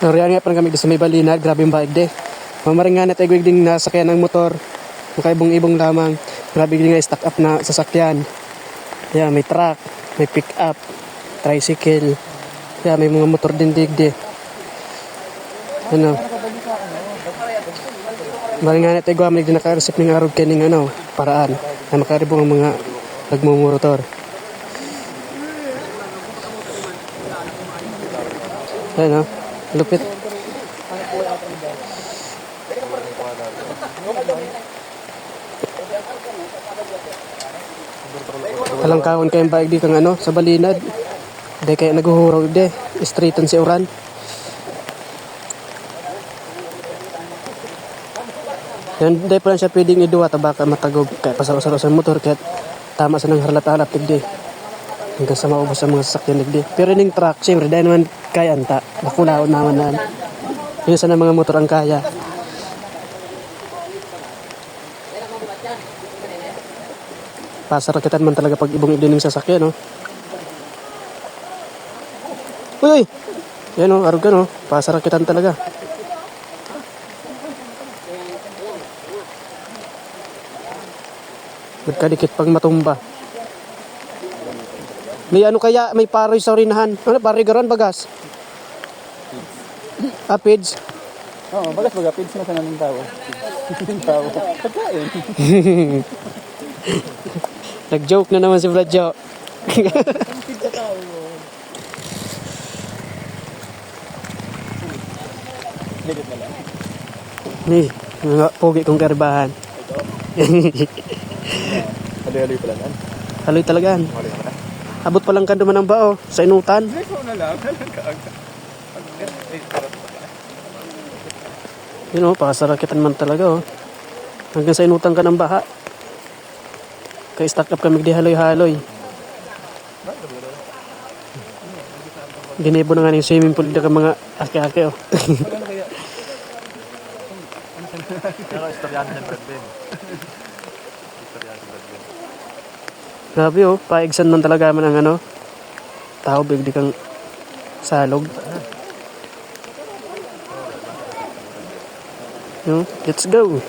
Nariyan nga pa kami sa may balinad, grabe yung baig de. Mamaring nga natin ding nasakyan ng motor. Makaibong-ibong lamang. Grabe din nga stock up na sasakyan. Yeah, may truck, may pick up, tricycle. Yeah, may mga motor din digdi. Ano? Maring nga natin guwamalik din naka-receive ng arog kaning ano, paraan na makaribong ang mga nagmumurotor. Ayun oh, lupit. Talang kaon kayong baig di kang ano, sa balinad. Di kaya naguhuraw di. Straighten si Uran. Yan, di pa lang siya pwedeng iduwa ta baka matagog kaya pasaro-saro sa motor kaya tama sa nang harlat-harlat tigdi. Hanggang sa maubos ang mga sasakyan tigdi. Pero ning truck, siyempre dahil naman kaya anta. Nakulaon naman na. Yun sa mga motor ang kaya. Pasarakitan man talaga pag ibong idining sasakyan, no? Uy, uy! Yan, no? Arog no? Pasarakitan talaga. Nagkadikit pang matumba. May ano kaya, may paroy sa orinahan. Ano, paroy garon bagas? Ah, pids. Oo, bagas baga, pins na sa ng tao. Tao. Pagkain. Nag-joke na naman si Bradjo. Pins sa tao. Ni, mga pogi kong karbahan. Hali-hali pala. Haloy talagaan. Hali pala. Abot pa lang ka duman ng bao sa inutan. Ikaw na lang. Kaaga. Yun o, pakasarakitan man talaga oh. Hanggang sa inutan ka ng baha. Kaya stack up kami di haloy-haloy. Ginebo na nga ng swimming pool na ka mga ake-ake oh. Ano istoryahan ng Brad Grabe oh, paigsan man talaga man ang ano. Tao bigdi kang salog. Yo, let's go.